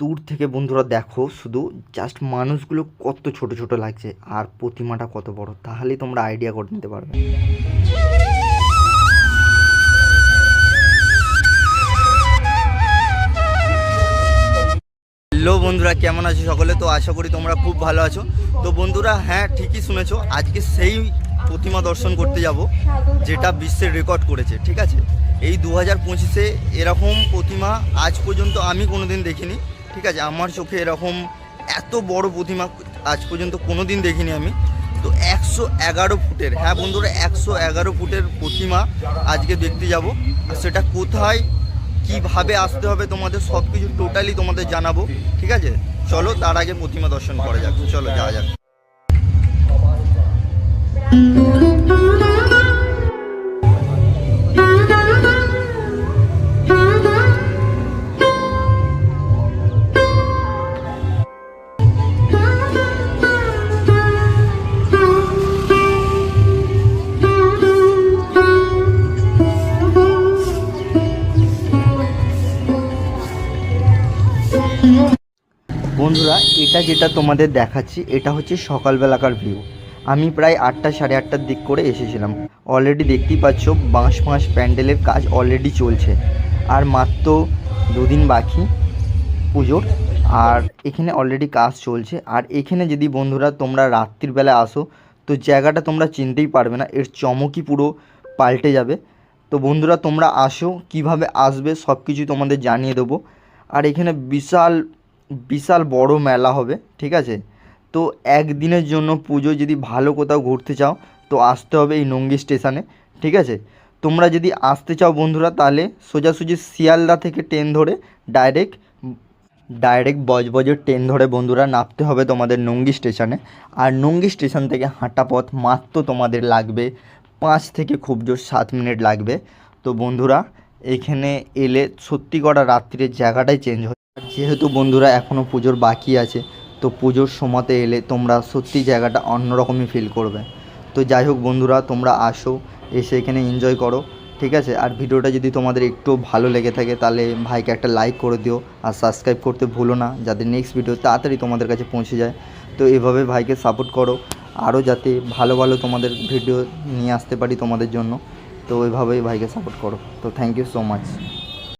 দূর থেকে বন্ধুরা দেখো, শুধু জাস্ট মানুষগুলো কত ছোট ছোট লাগছে আর প্রতিমাটা কত বড়, তাহলেই তোমরা আইডিয়া করে নিতে পারবে। হ্যালো বন্ধুরা, কেমন আছো সকলে? তো আশা করি তোমরা খুব ভালো আছো। তো বন্ধুরা হ্যাঁ ঠিকই শুনেছো, আজকে সেই প্রতিমা দর্শন করতে যাব, যেটা বিশ্বের রেকর্ড করেছে, ঠিক আছে? এই দু হাজার পঁচিশে এরকম প্রতিমা আজ পর্যন্ত আমি কোনোদিন দেখিনি, ঠিক আছে? আমার চোখে এরকম এত বড় প্রতিমা আজ পর্যন্ত কোনো দিন দেখিনি আমি। তো একশো এগারো ফুটের হ্যাঁ বন্ধুরা, একশো এগারো ফুটের প্রতিমা আজকে দেখতে যাব। আর সেটা কোথায়, কীভাবে আসতে হবে তোমাদের সব কিছু টোটালি তোমাদের জানাব, ঠিক আছে? চলো, তার আগে প্রতিমা দর্শন করা যাক। চলো, যাওয়া যাক। বন্ধুরা এটা যেটা তোমাদের দেখাচ্ছি এটা হচ্ছে সকালবেলাকার ভিউ আমি প্রায় আটটা, সাড়ে আটটার দিক করে এসেছিলাম। অলরেডি দেখতেই পাচ্ছ, বাঁশ ফাঁস প্যান্ডেলের কাজ অলরেডি চলছে। আর মাত্র দুদিন বাকি পুজোর, আর এখানে অলরেডি কাজ চলছে। আর এখানে যদি বন্ধুরা তোমরা রাত্রির বেলা আসো, তো জায়গাটা তোমরা চিনতেই পারবে না, এর চমকই পুরো পাল্টে যাবে। তো বন্ধুরা, তোমরা আসো, কীভাবে আসবে সব কিছু তোমাদের জানিয়ে দেবো। আর এখানে বিশাল বিশাল বড় মেলা হবে, ঠিক আছে? তো একদিনের জন্য পুজো যদি ভালো কোথাও ঘুরতে চাও, তো আসতে হবে এই নঙ্গি স্টেশনে, ঠিক আছে? তোমরা যদি আসতে চাও বন্ধুরা, তাহলে সোজাসুজি শিয়ালদা থেকে ট্রেন ধরে ডাইরেক্ট ডাইরেক্ট বজবজের ট্রেন ধরে বন্ধুরা নামতে হবে তোমাদের নঙ্গি স্টেশনে। আর নঙ্গি স্টেশন থেকে হাঁটা পথ মাত্র তোমাদের লাগবে পাঁচ থেকে খুব জোর সাত মিনিট লাগবে। তো বন্ধুরা, এখানে এলে সত্যি করা রাত্রির জায়গাটাই চেঞ্জ হয় যেহেতু বন্ধুরা এখনও পুজোর বাকি আছে তো পুজোর সময়তে এলে তোমরা সত্যি জায়গাটা অন্যরকমই ফিল করবে। তো যাই হোক বন্ধুরা, তোমরা আসো, এসে এখানে এনজয় করো, ঠিক আছে? আর ভিডিওটা যদি তোমাদের একটু ভালো লেগে থাকে, তাহলে ভাইকে একটা লাইক করে দিও, আর সাবস্ক্রাইব করতে ভুলো না, যাতে নেক্সট ভিডিও তাড়াতাড়ি তোমাদের কাছে পৌঁছে যায়। তো এভাবে ভাইকে সাপোর্ট করো, আরও যাতে ভালো ভালো তোমাদের ভিডিও নিয়ে আসতে পারি তোমাদের জন্য। তো ওইভাবেই ভাইকে সাপোর্ট করো। তো থ্যাংক ইউ সো মাচ